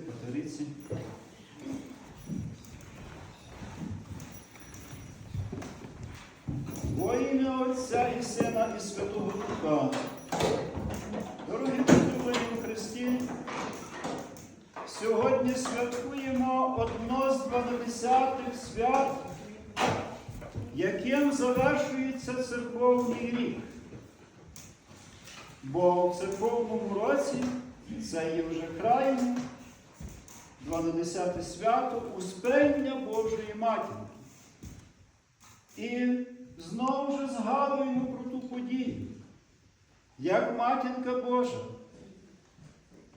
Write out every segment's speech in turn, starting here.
патериці. Во ім'я Отця і Сина і Святого Духа. Дорогі притулені у Христі, сьогодні святкуємо одно з дванадцятих свят, яким завершується церковний рік. Бо в церковному році це є вже крайнє, 12 свято Успення Божої Матінки. І знову ж згадуємо про ту подію, як Матінка Божа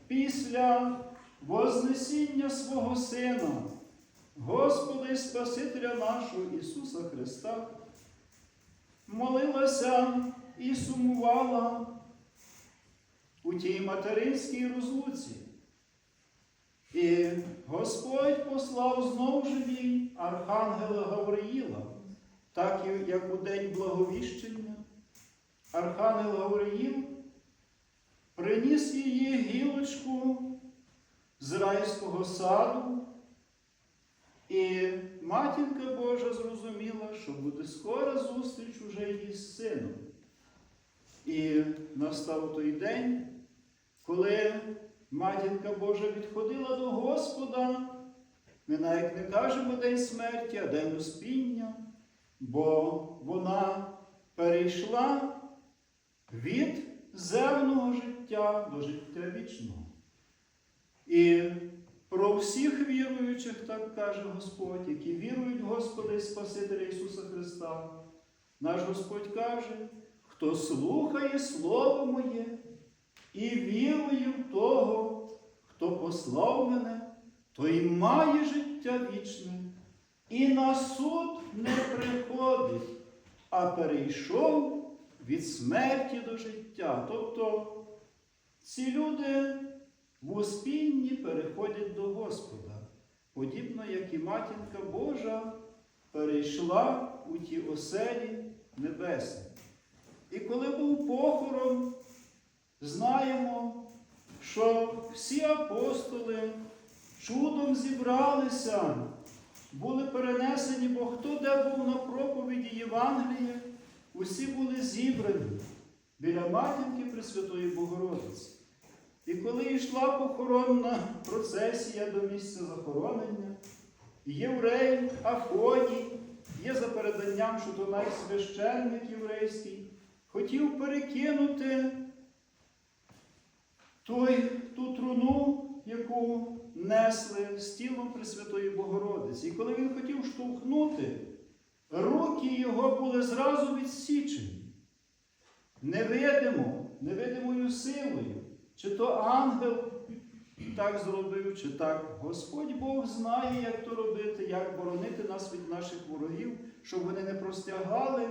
після Вознесіння свого Сина, Господа і Спасителя нашого Ісуса Христа, молилася і сумувала у тій материнській розлуці. Господь послав знову ж їй Архангела Гавриїла, так як у день благовіщення. Архангел Гавриїл приніс її гілочку з райського саду, і матінка Божа зрозуміла, що буде скора зустріч уже її з сином. І настав той день, коли матінка Божа відходила до Господа, ми навіть не кажемо день смерті, а день успіння, бо вона перейшла від земного життя до життя вічного. І про всіх віруючих, так каже Господь, які вірують в Господа і Спасителя Ісуса Христа, наш Господь каже, хто слухає Слово моє і вірує в того, хто послав мене, той має життя вічне, і на суд не приходить, а перейшов від смерті до життя. Тобто ці люди в успінні переходять до Господа, подібно як і матінка Божа перейшла у ті оселі небесні. І коли був похорон, знаємо, що всі апостоли чудом зібралися, були перенесені, бо хто де був на проповіді Євангелія, усі були зібрані біля матінки Пресвятої Богородиці. І коли йшла похоронна процесія до місця захоронення, єврей, Афоній, є за переданням, що то найсвященник єврейський, хотів перекинути той, ту труну, яку несли з тілом Пресвятої Богородиці. І коли він хотів штовхнути, руки його були зразу відсічені. Невидимо, невидимою силою. Чи то ангел так зробив, чи так. Господь Бог знає, як то робити, як боронити нас від наших ворогів, щоб вони не простягали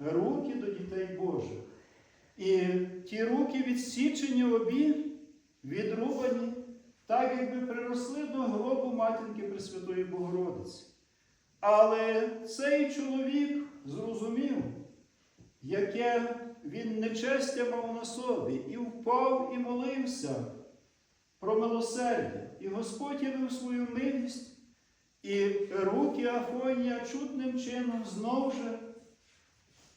руки до дітей Божих. І ті руки відсічені обі, відрубані, так якби приросли до гробу матінки Пресвятої Богородиці. Але цей чоловік зрозумів, яке він нечестя мав на собі, і впав і молився про милосердя. І Господь явив свою милість, і руки Афонія чудним чином знову же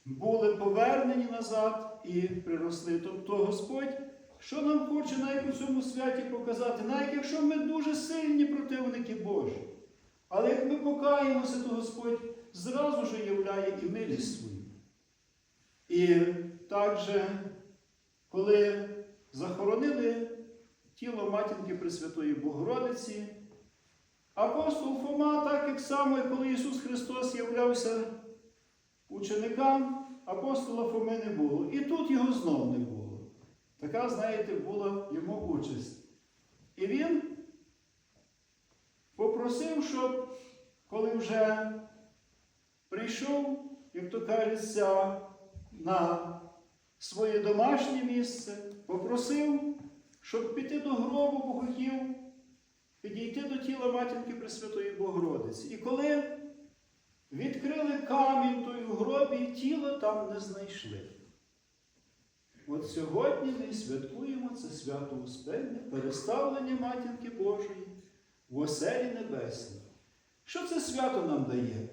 були повернені назад і приросли. Тобто Господь, що нам хоче навіть у цьому святі показати, навіть якщо ми дуже сильні противники Божі, але як ми покаємося, то Господь зразу ж являє і милість свою. І також, коли захоронили тіло матінки Пресвятої Богородиці, апостол Фома, так як само, коли Ісус Христос являвся ученикам, апостола Фоми не було. І тут його знов не було. Така, знаєте, була йому участь. І він попросив, щоб коли вже прийшов, як то кажеться, на своє домашнє місце, попросив, щоб піти до гробу, бо підійти до тіла матінки Пресвятої Богородиці. І коли відкрили камінь той у гробі, тіло там не знайшли. От сьогодні ми святкуємо це свято Успення, переставлення Матінки Божої в оселі Небесній. Що це свято нам дає?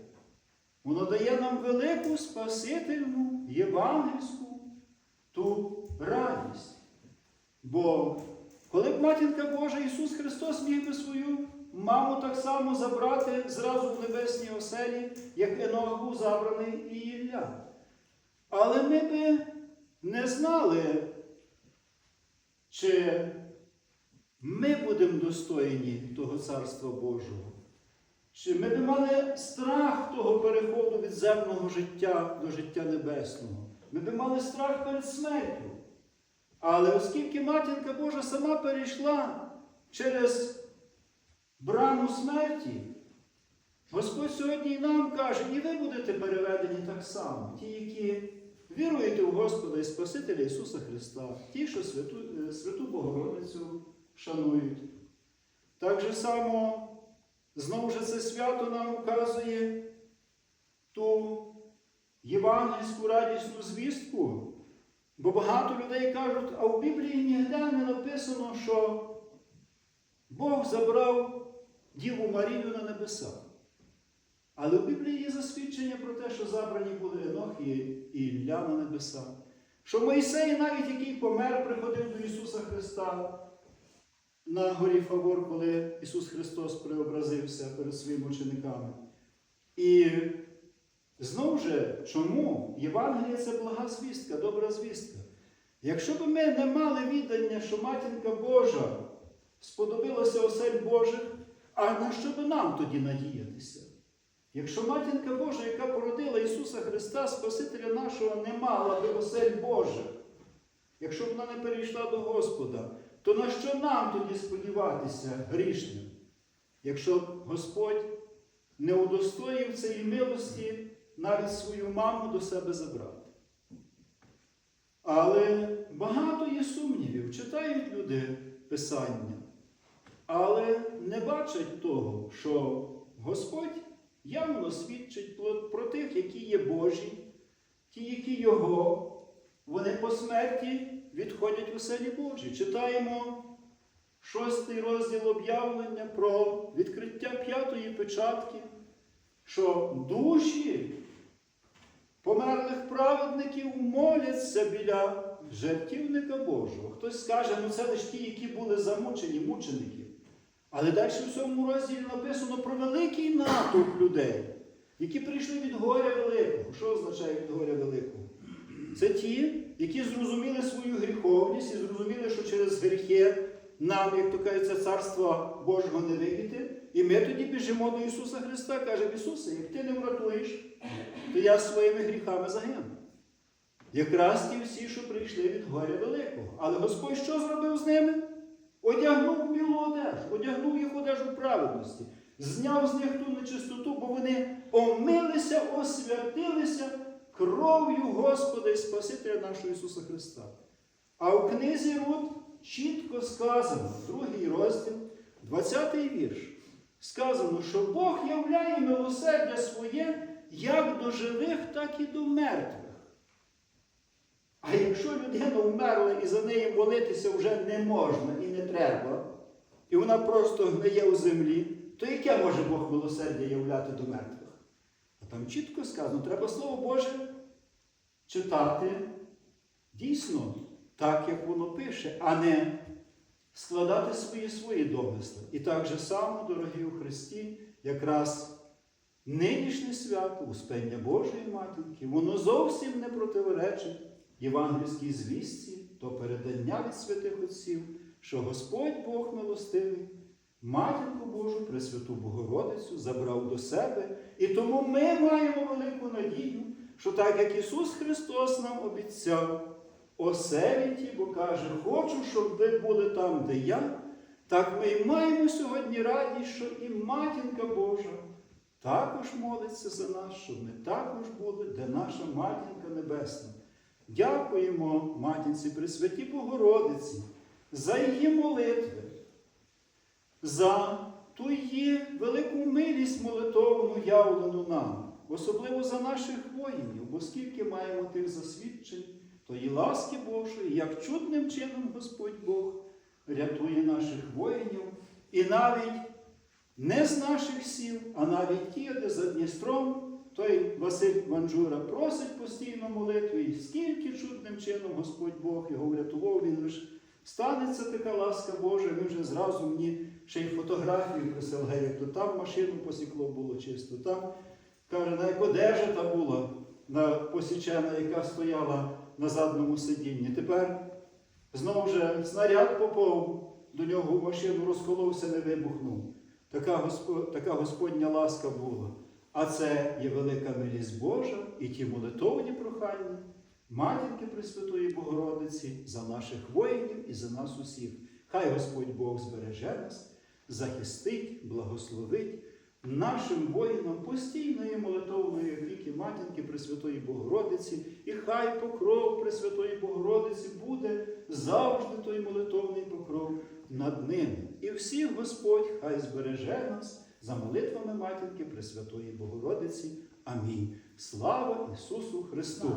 Воно дає нам велику Спасительну, євангельську ту радість. Бо коли б матінка Божа Ісус Христос міг би свою маму так само забрати зразу в небесній оселі, як Енох був забраний і Ілля. Але ми би не знали, чи ми будемо достойні того Царства Божого. Чи ми б мали страх того переходу від земного життя до життя небесного? Ми б мали страх перед смертю. Але оскільки Матінка Божа сама перейшла через браму смерті, Господь сьогодні і нам каже, і ви будете переведені так само, ті, які віруєте в Господа і Спасителя Ісуса Христа, ті, що святу, е, святу Богородицю шанують. Так же само Знову ж це свято нам вказує ту євангельську радісну звістку. Бо багато людей кажуть, а в Біблії ніде не написано, що Бог забрав Діву Марію на небеса. Але в Біблії є засвідчення про те, що забрані були Енох і Ілля на небеса. Що Мойсей, навіть який помер, приходив до Ісуса Христа на горі Фавор, коли Ісус Христос преобразився перед своїми учениками. І знову же, чому Євангеліє це блага звістка, добра звістка. Якщо б ми не мали віддання, що Матінка Божа сподобилася осель Божих, а на що би нам тоді надіятися? Якщо Матінка Божа, яка породила Ісуса Христа, Спасителя нашого, не мала би осель Божих, якщо вона не перейшла до Господа, то на що нам тоді сподіватися грішним, якщо Господь не удостоїв цієї милості навіть свою маму до себе забрати? Але багато є сумнівів, читають люди Писання, але не бачать того, що Господь явно свідчить про тих, які є Божі, ті, які Його, вони по смерті відходять у селі Божі. Читаємо шостий розділ об'явлення про відкриття п'ятої печатки, що душі померлих праведників моляться біля жертівника Божого. Хтось скаже, ну це лише ті, які були замучені, мученики. Але далі в цьому розділі написано про великий натовп людей, які прийшли від горя великого. Що означає від горя великого? Це ті, які зрозуміли свою гріховність і зрозуміли, що через гріхи нам, як то кажеться, царства Божого не вийти. І ми тоді біжимо до Ісуса Христа, каже, Ісусе, як ти не врятуєш, то я своїми гріхами загину. Якраз ті всі, що прийшли від горя великого. Але Господь що зробив з ними? Одягнув білу одежу, одягнув їх одежу праведності, зняв з них ту нечистоту, бо вони омилися, освятилися кров'ю Господа і Спасителя нашого Ісуса Христа. А в книзі Руд чітко сказано, другий розділ, 20-й вірш, сказано, що Бог являє милосердя своє як до живих, так і до мертвих. А якщо людина вмерла і за неї молитися вже не можна і не треба, і вона просто гниє у землі, то яке може Бог милосердя являти до мертвих? А там чітко сказано, треба Слово Боже читати дійсно так, як воно пише, а не складати свої свої домисли. І так же само, дорогі у Христі, якраз нинішнє свято, Успення Божої Матінки, воно зовсім не противоречить євангельській звістці, то передання від святих Отців, що Господь Бог милостивий, Матінку Божу, Пресвяту Богородицю, забрав до себе. І тому ми маємо велику надію, що так як Ісус Христос нам обіцяв, оселі ті, бо каже, хочу, щоб ви були там, де я, так ми і маємо сьогодні радість, що і Матінка Божа також молиться за нас, щоб ми також були, де наша Матінка Небесна. Дякуємо Матінці Пресвятій Богородиці за її молитви, за ту її велику милість молитовну явлену нам, особливо за наших воїнів, бо скільки маємо тих засвідчень, тої ласки Божої, як чудним чином Господь Бог рятує наших воїнів, і навіть не з наших сіл, а навіть ті, де за Дністром, той Василь Манджура просить постійно молитву, і скільки чудним чином Господь Бог його врятував, він лише станеться така ласка Божа, він вже зразу мені ще й фотографію присилає, як то там машину посікло було чисто, там каже, на як одежа та була на посічена, яка стояла на задньому сидінні. Тепер знову же снаряд попав до нього в машину, розколовся, не вибухнув. Така, Госпо- така Господня ласка була. А це є велика милість Божа і ті молитовні прохання Матінки Пресвятої Богородиці за наших воїнів і за нас усіх. Хай Господь Бог збереже нас, захистить, благословить нашим воїнам постійної молитовної опіки Матінки Пресвятої Богородиці, і хай покров Пресвятої Богородиці буде завжди той молитовний покров над ними. І всіх Господь хай збереже нас за молитвами Матінки Пресвятої Богородиці. Амінь. Слава Ісусу Христу!